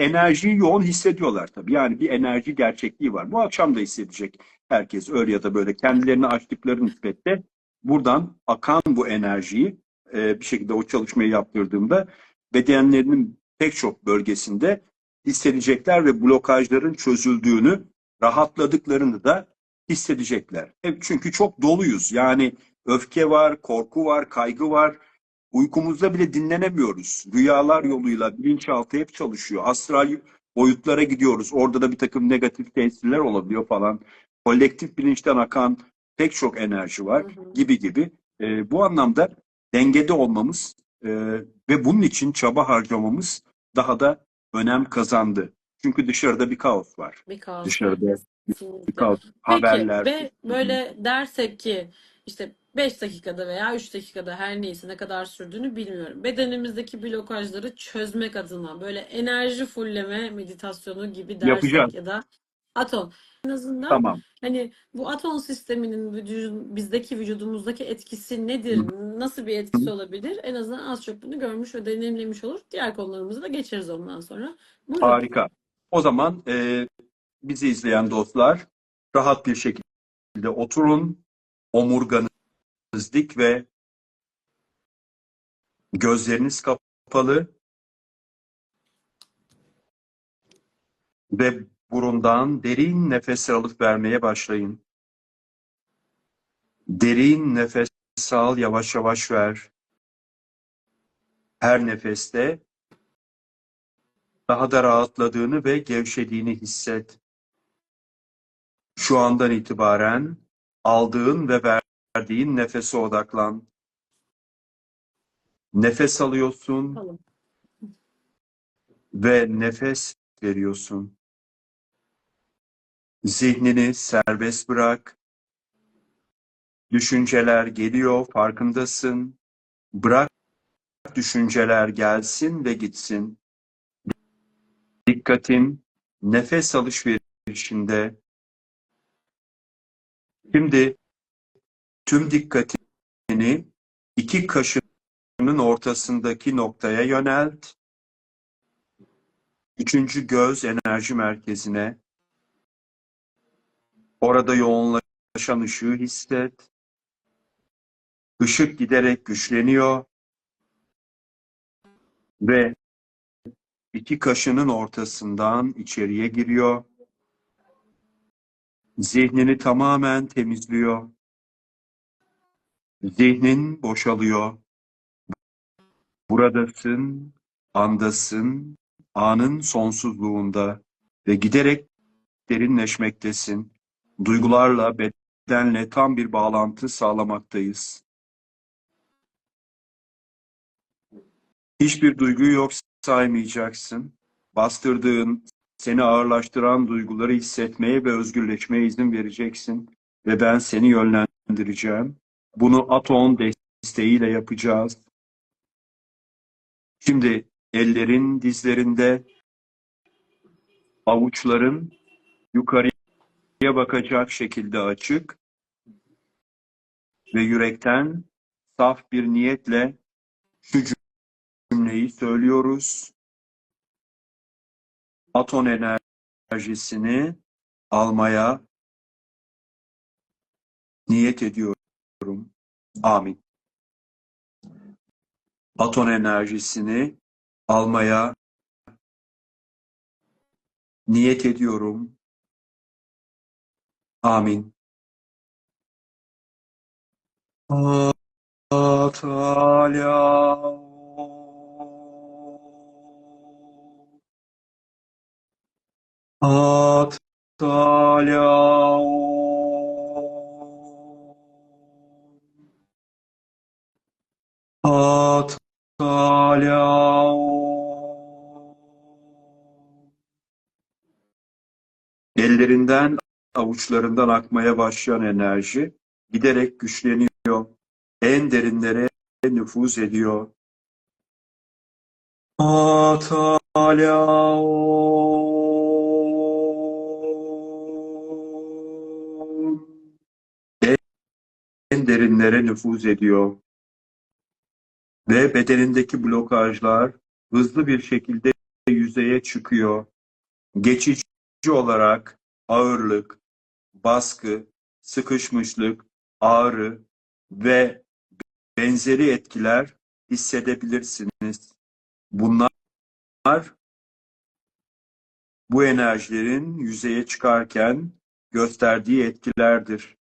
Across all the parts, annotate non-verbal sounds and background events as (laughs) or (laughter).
enerjiyi yoğun hissediyorlar tabii. Yani bir enerji gerçekliği var. Bu akşam da hissedecek herkes öyle ya da böyle kendilerini açtıkları nispette buradan akan bu enerjiyi e, bir şekilde o çalışmayı yaptırdığımda bedenlerinin pek çok bölgesinde hissedecekler ve blokajların çözüldüğünü, rahatladıklarını da hissedecekler. E, Çünkü çok doluyuz. Yani öfke var, korku var, kaygı var. Uykumuzda bile dinlenemiyoruz. Rüyalar yoluyla bilinçaltı hep çalışıyor. Astral boyutlara gidiyoruz. Orada da bir takım negatif tesirler olabiliyor falan. Kolektif bilinçten akan pek çok enerji var Hı hı. gibi gibi. E, bu anlamda dengede olmamız e, ve bunun için çaba harcamamız daha da önem kazandı. Çünkü dışarıda bir kaos var. Bir kaos var Dışarıda bir kesinlikle. kaos. Peki Haberler. ve böyle dersek ki işte 5 dakikada veya 3 dakikada her neyse ne kadar sürdüğünü bilmiyorum. Bedenimizdeki blokajları çözmek adına böyle enerji fulleme meditasyonu gibi Yapacağız. dersek ya da atom. En azından Tamam. hani bu atom sisteminin vücudun, bizdeki vücudumuzdaki etkisi nedir? Nasıl bir etkisi olabilir? En azından az çok bunu görmüş ve deneyimlemiş olur. Diğer konularımızı da geçeriz ondan sonra. Buyurun. Harika. O zaman e, bizi izleyen dostlar rahat bir şekilde oturun. Omurganız dik ve gözleriniz kapalı ve burundan derin nefes alıp vermeye başlayın. Derin nefes al, yavaş yavaş ver. Her nefeste daha da rahatladığını ve gevşediğini hisset. Şu andan itibaren aldığın ve verdiğin nefese odaklan. Nefes alıyorsun ve nefes veriyorsun. Zihnini serbest bırak. Düşünceler geliyor, farkındasın. Bırak düşünceler gelsin ve gitsin. Dikkatin nefes alışverişinde. Şimdi tüm dikkatini iki kaşının ortasındaki noktaya yönelt. Üçüncü göz enerji merkezine. Orada yoğunlaşan ışığı hisset. Işık giderek güçleniyor ve iki kaşının ortasından içeriye giriyor. Zihnini tamamen temizliyor. Zihnin boşalıyor. Buradasın, andasın, anın sonsuzluğunda ve giderek derinleşmektesin. Duygularla, bedenle tam bir bağlantı sağlamaktayız. Hiçbir duyguyu yok saymayacaksın. Bastırdığın, seni ağırlaştıran duyguları hissetmeye ve özgürleşmeye izin vereceksin. Ve ben seni yönlendireceğim. Bunu Aton desteğiyle yapacağız. Şimdi ellerin dizlerinde, avuçların yukarıya bakacak şekilde açık ve yürekten saf bir niyetle şu cümleyi söylüyoruz. Aton enerjisini almaya niyet ediyorum. Amin. Aton enerjisini almaya niyet ediyorum. Amin. Atalya. Avuçlarından akmaya başlayan enerji giderek güçleniyor. En derinlere nüfuz ediyor. Atalya. En derinlere nüfuz ediyor. Ve bedenindeki blokajlar hızlı bir şekilde yüzeye çıkıyor. Geçici olarak ağırlık, baskı, sıkışmışlık, ağrı ve benzeri etkiler hissedebilirsiniz. Bunlar bu enerjilerin yüzeye çıkarken gösterdiği etkilerdir.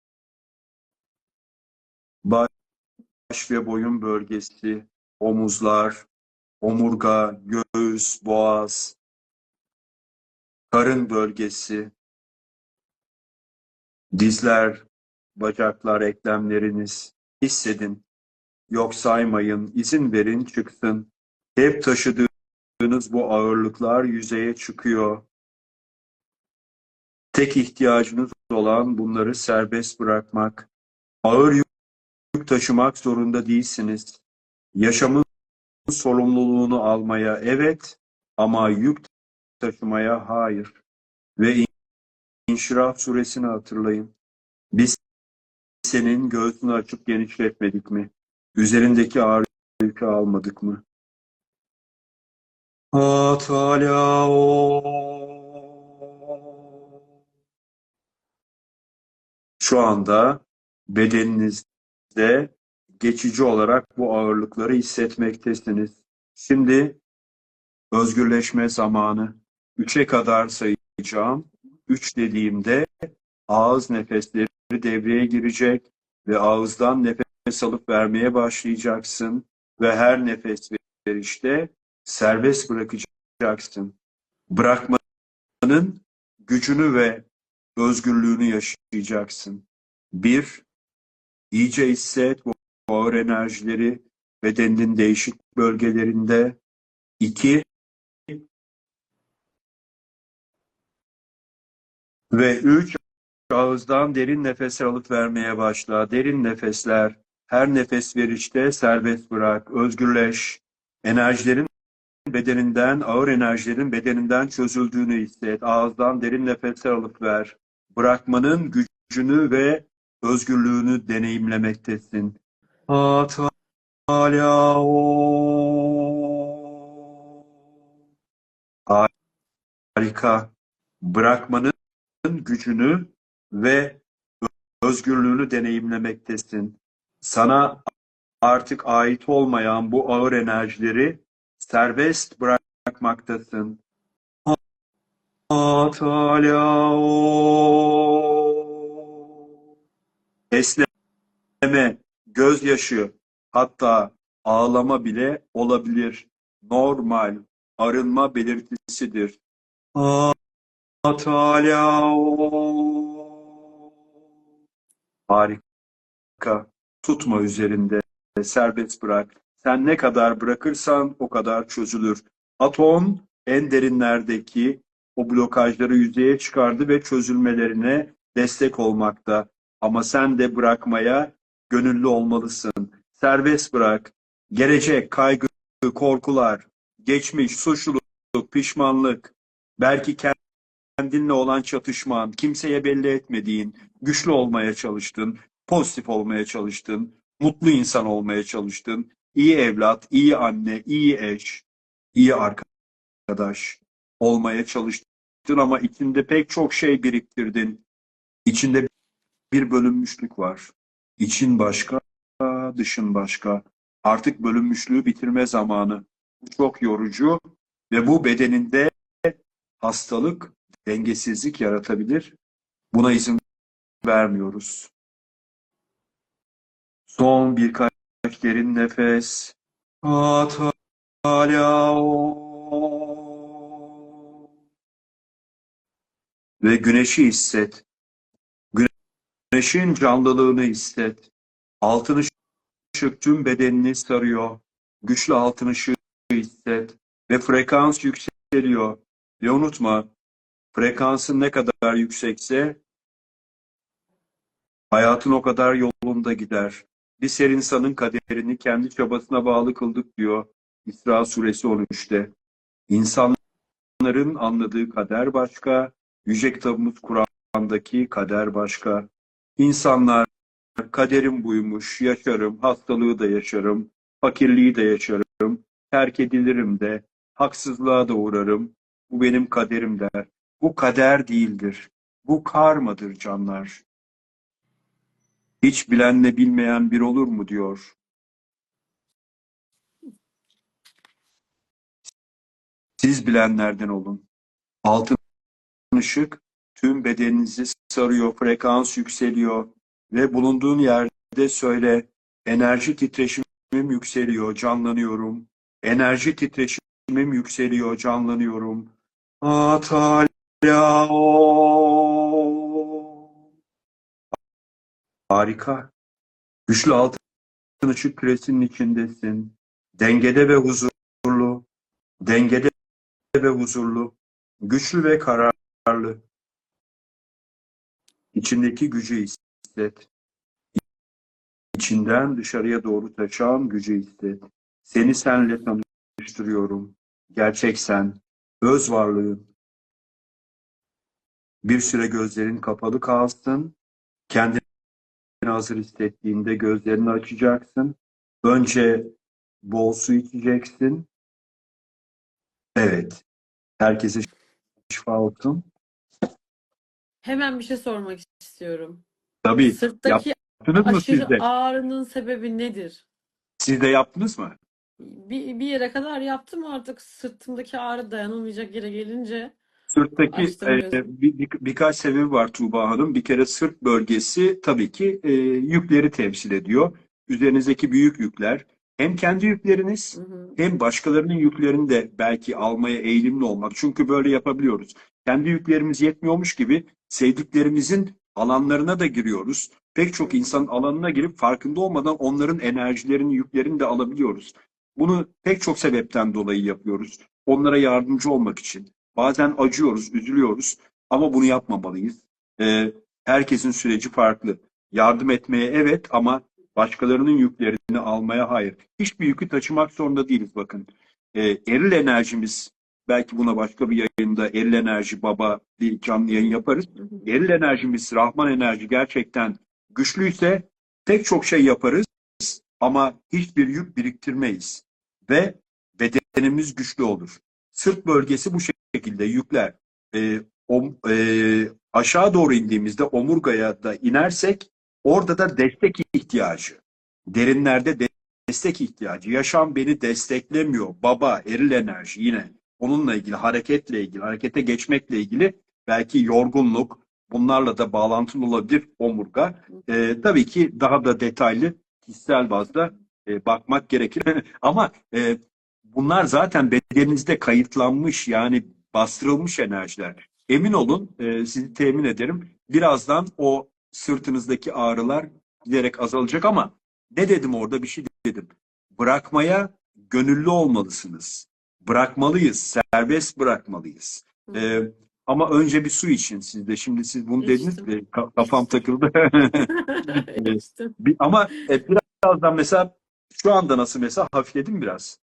Baş ve boyun bölgesi, omuzlar, omurga, göğüs, boğaz, karın bölgesi, dizler, bacaklar, eklemleriniz hissedin. Yok saymayın, izin verin çıksın. Hep taşıdığınız bu ağırlıklar yüzeye çıkıyor. Tek ihtiyacınız olan bunları serbest bırakmak. Ağır yük taşımak zorunda değilsiniz. Yaşamın sorumluluğunu almaya evet ama yük taşımaya hayır. Ve İnşirah suresini hatırlayın. Biz senin göğsünü açıp genişletmedik mi? Üzerindeki ağır yükü almadık mı? Atala Şu anda bedeninizde geçici olarak bu ağırlıkları hissetmektesiniz. Şimdi özgürleşme zamanı. Üçe kadar sayacağım. Üç dediğimde ağız nefesleri devreye girecek ve ağızdan nefes alıp vermeye başlayacaksın ve her nefes verişte serbest bırakacaksın. Bırakmanın gücünü ve özgürlüğünü yaşayacaksın. Bir, iyice hisset bu ağır enerjileri bedeninin değişik bölgelerinde. İki, ve üç, ağızdan derin nefes alıp vermeye başla. Derin nefesler, her nefes verişte serbest bırak, özgürleş. Enerjilerin bedeninden, ağır enerjilerin bedeninden çözüldüğünü hisset. Ağızdan derin nefesler alıp ver. Bırakmanın gücünü ve özgürlüğünü deneyimlemektesin. Harika. Bırakmanın gücünü ve özgürlüğünü deneyimlemektesin. Sana artık ait olmayan bu ağır enerjileri serbest bırakmaktasın. Esneme, gözyaşı, hatta ağlama bile olabilir. Normal, arınma belirtisidir. Harika. Tutma üzerinde. Serbest bırak. Sen ne kadar bırakırsan o kadar çözülür. Atom en derinlerdeki o blokajları yüzeye çıkardı ve çözülmelerine destek olmakta. Ama sen de bırakmaya gönüllü olmalısın. Serbest bırak. Gelecek, kaygı, korkular, geçmiş, suçluluk, pişmanlık, belki kendinle olan çatışman, kimseye belli etmediğin, güçlü olmaya çalıştın, pozitif olmaya çalıştın, mutlu insan olmaya çalıştın, iyi evlat, iyi anne, iyi eş, iyi arkadaş olmaya çalıştın ama içinde pek çok şey biriktirdin. İçinde bir bölünmüşlük var. İçin başka, dışın başka. Artık bölünmüşlüğü bitirme zamanı. Bu çok yorucu ve bu bedeninde hastalık, dengesizlik yaratabilir. Buna izin vermiyoruz. Son birkaç derin nefes. Ve güneşi hisset. Güneşin canlılığını hisset. Altın ışık tüm bedenini sarıyor. Güçlü altın ışığı hisset. Ve frekans yükseliyor. Ve unutma, frekansın ne kadar yüksekse hayatın o kadar yolunda gider. Biz her insanın kaderini kendi çabasına bağlı kıldık diyor İsra suresi 13'te. İnsanların anladığı kader başka, Yüce kitabımız Kur'an'daki kader başka. İnsanlar kaderim buymuş, yaşarım, hastalığı da yaşarım, fakirliği de yaşarım, terk edilirim de, haksızlığa da uğrarım. Bu benim kaderim der. Bu kader değildir. Bu karmadır canlar. Hiç bilenle bilmeyen bir olur mu diyor. Siz bilenlerden olun. Altın ışık tüm bedeninizi sarıyor, frekans yükseliyor ve bulunduğun yerde söyle enerji titreşimim yükseliyor, canlanıyorum. Enerji titreşimim yükseliyor, canlanıyorum. Atalya Harika. Güçlü altın ışık küresinin içindesin. Dengede ve huzurlu. Dengede ve huzurlu. Güçlü ve kararlı. İçindeki gücü hisset. İçinden dışarıya doğru taşan gücü hisset. Seni senle tanıştırıyorum. Gerçek sen. Öz varlığın. Bir süre gözlerin kapalı kalsın. Kendini hazır hissettiğinde gözlerini açacaksın. Önce bol su içeceksin. Evet. Herkese şifa olsun. Hemen bir şey sormak istiyorum. Tabii. Sırttaki Yaptınız mı siz aşırı de? ağrının sebebi nedir? Siz de yaptınız mı? Bir, bir yere kadar yaptım artık sırtımdaki ağrı dayanılmayacak yere gelince Sırttaki e, bir, bir- birkaç sebebi var Tuğba Hanım. Bir kere sırt bölgesi tabii ki e, yükleri temsil ediyor. Üzerinizdeki büyük yükler. Hem kendi yükleriniz Hı hı. hem başkalarının yüklerini de belki almaya eğilimli olmak. Çünkü böyle yapabiliyoruz. Kendi yüklerimiz yetmiyormuş gibi sevdiklerimizin alanlarına da giriyoruz. Pek çok insanın alanına girip farkında olmadan onların enerjilerini, yüklerini de alabiliyoruz. Bunu pek çok sebepten dolayı yapıyoruz. Onlara yardımcı olmak için. Bazen acıyoruz, üzülüyoruz ama bunu yapmamalıyız. Ee, herkesin süreci farklı. Yardım etmeye evet ama başkalarının yüklerini almaya hayır. Hiçbir yükü taşımak zorunda değiliz bakın. Ee, eril enerjimiz, belki buna başka bir yayında eril enerji baba bir canlı yayın yaparız. Eril enerjimiz, Rahman enerji gerçekten güçlüyse pek çok şey yaparız ama hiçbir yük biriktirmeyiz. Ve bedenimiz güçlü olur. Sırt bölgesi bu şekilde yükler. Ee, om- e, aşağı doğru indiğimizde omurgaya da inersek orada da destek ihtiyacı. Derinlerde de- destek ihtiyacı. Yaşam beni desteklemiyor. Baba, eril enerji yine. Onunla ilgili, hareketle ilgili, harekete geçmekle ilgili belki yorgunluk, bunlarla da bağlantılı olabilir omurga. Ee, tabii ki daha da detaylı kişisel bazda e, bakmak gerekir. (laughs) Ama e, bunlar zaten bedeninizde kayıtlanmış yani bastırılmış enerjiler. Emin olun e, sizi temin ederim. Birazdan o sırtınızdaki ağrılar giderek azalacak ama ne dedim orada bir şey dedim. Bırakmaya gönüllü olmalısınız. Bırakmalıyız, serbest bırakmalıyız. Hı. E, ama önce bir su için siz de. Şimdi siz bunu dediniz İçtim. ve ka- kafam İçtim. takıldı. (laughs) İşte. Bir- ama e, birazdan mesela şu anda nasıl mesela hafifledim biraz.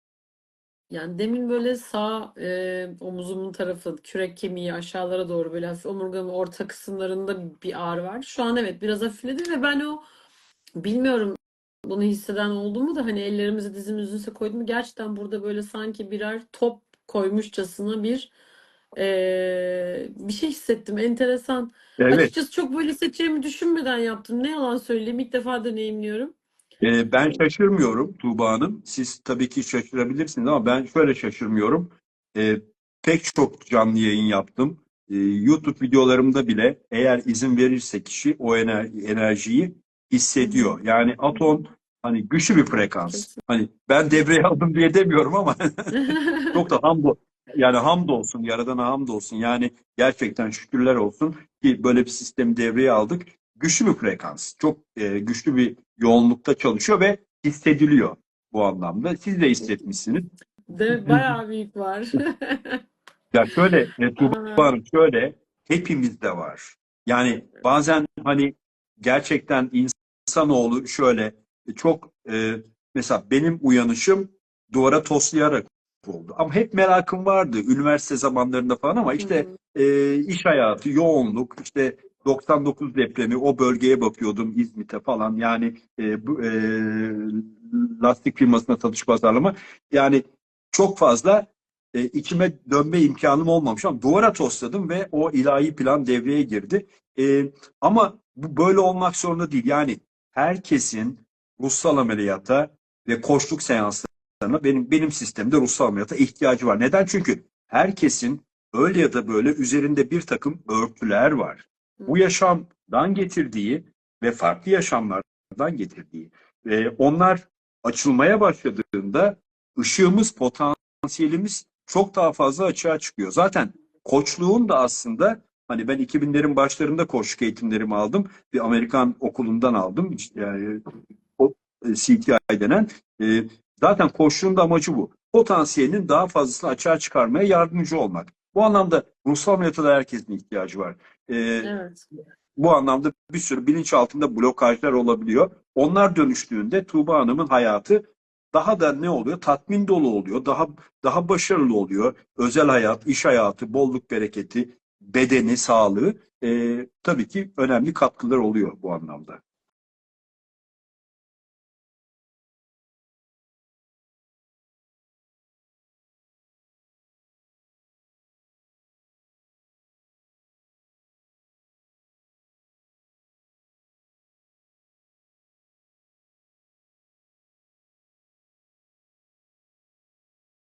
Yani demin böyle sağ e, omuzumun tarafı, kürek kemiği aşağılara doğru böyle hafif omurgamın orta kısımlarında bir ağrı var. Şu an evet biraz hafifledi ve ben o bilmiyorum bunu hisseden oldu mu da hani ellerimizi dizimizin üstüne koydum gerçekten burada böyle sanki birer top koymuşçasına bir e, bir şey hissettim. Enteresan. Evet. Açıkçası çok böyle hissedeceğimi düşünmeden yaptım. Ne yalan söyleyeyim. İlk defa deneyimliyorum. E, ben şaşırmıyorum Tuğba Hanım. Siz tabii ki şaşırabilirsiniz ama ben şöyle şaşırmıyorum. E, pek çok canlı yayın yaptım. E, YouTube videolarımda bile eğer izin verirse kişi o ener- enerjiyi hissediyor. Yani aton hani güçlü bir frekans. Hani ben devreye aldım diye demiyorum ama (laughs) Çok da hamdo yani hamdolsun, Yaradan'a hamdolsun. Yani gerçekten şükürler olsun ki böyle bir sistemi devreye aldık. Güçlü bir frekans. Çok e, güçlü bir yoğunlukta çalışıyor ve hissediliyor bu anlamda. Siz de hissetmişsiniz. De bayağı büyük var. Ya şöyle, (laughs) Tuğba Hanım şöyle, hepimizde var. Yani bazen hani gerçekten insanoğlu şöyle e, çok e, mesela benim uyanışım duvara toslayarak oldu. Ama hep merakım vardı üniversite zamanlarında falan ama hı işte hı. e, iş hayatı, yoğunluk, işte 99 depremi o bölgeye bakıyordum İzmit'e falan. Yani e, bu e, lastik firmasına satış pazarlama. Yani çok fazla e, içime dönme imkanım olmamış ama duvara tosladım ve o ilahi plan devreye girdi. E, ama bu böyle olmak zorunda değil. Yani herkesin ruhsal ameliyata ve koçluk seanslarına benim benim sistemde ruhsal ameliyata ihtiyacı var. Neden? Çünkü herkesin öyle ya da böyle üzerinde bir takım örtüler var. Bu yaşamdan getirdiği ve farklı yaşamlardan getirdiği. E, onlar açılmaya başladığında ışığımız, potansiyelimiz çok daha fazla açığa çıkıyor. Zaten koçluğun da aslında hani ben 2000'lerin başlarında koçluk eğitimlerimi aldım. Bir Amerikan okulundan aldım. Yani o e, CTI denen. E, zaten koçluğun da amacı bu. Potansiyelinin daha fazlasını açığa çıkarmaya yardımcı olmak. Bu anlamda ruhsal da herkesin ihtiyacı var. E, Evet. bu anlamda bir sürü bilinç altında blokajlar olabiliyor. Onlar dönüştüğünde Tuğba Hanım'ın hayatı daha da ne oluyor? Tatmin dolu oluyor. Daha daha başarılı oluyor. Özel hayat, iş hayatı, bolluk bereketi, bedeni, sağlığı e, tabii ki önemli katkılar oluyor bu anlamda.